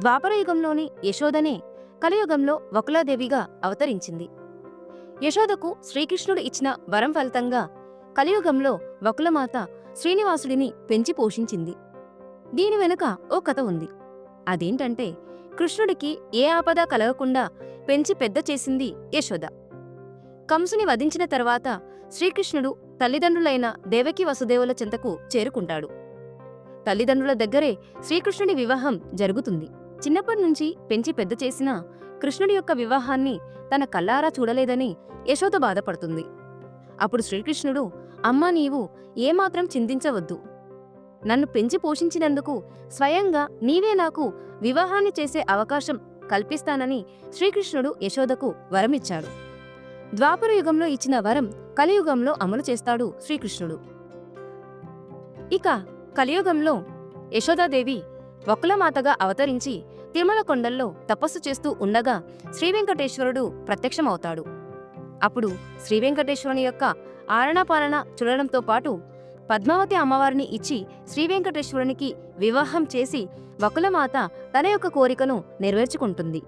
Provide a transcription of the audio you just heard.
ద్వాపరయుగంలోని యశోదనే కలియుగంలో వకులాదేవిగా అవతరించింది. యశోదకు శ్రీకృష్ణుడు ఇచ్చిన వరం ఫలితంగా కలియుగంలో వకులమాత శ్రీనివాసుడిని పెంచి పోషించింది. దీని వెనుక ఓ కథ ఉంది. అదేంటంటే కృష్ణుడికి ఏ ఆపద కలగకుండా పెంచి పెద్ద చేసింది యశోద. కంసుని వధించిన తర్వాత శ్రీకృష్ణుడు తల్లిదండ్రులైన దేవకి వసుదేవుల చెంతకు చేరుకుంటాడు. తల్లిదండ్రుల దగ్గరే శ్రీకృష్ణుని వివాహం జరుగుతుంది. చిన్నప్పటి నుంచి పెంచి పెద్ద చేసిన కృష్ణుడి యొక్క వివాహాన్ని తన కల్లారా చూడలేదని యశోద బాధపడుతుంది. అప్పుడు శ్రీకృష్ణుడు అమ్మా నీవు ఏమాత్రం చింతించవద్దు. నన్ను పెంచి పోషించినందుకు స్వయంగా నీవే నాకు వివాహాన్ని చేసే అవకాశం కల్పిస్తానని శ్రీకృష్ణుడు యశోదకు వరమిచ్చాడు. ద్వాపర యుగంలో ఇచ్చిన వరం కలియుగంలో అమలు చేస్తాడు శ్రీకృష్ణుడు. ఇక కలియుగంలో యశోదాదేవి వకులమాతగా అవతరించి తిరుమల కొండల్లో తపస్సు చేస్తూ ఉండగా శ్రీవెంకటేశ్వరుడు ప్రత్యక్షమవుతాడు. అప్పుడు శ్రీవెంకటేశ్వరుని యొక్క ఆరణపాలన చూడడంతో పాటు పద్మావతి అమ్మవారిని ఇచ్చి శ్రీవెంకటేశ్వరునికి వివాహం చేసి వకులమాత తన యొక్క కోరికను నెరవేర్చుకుంటుంది.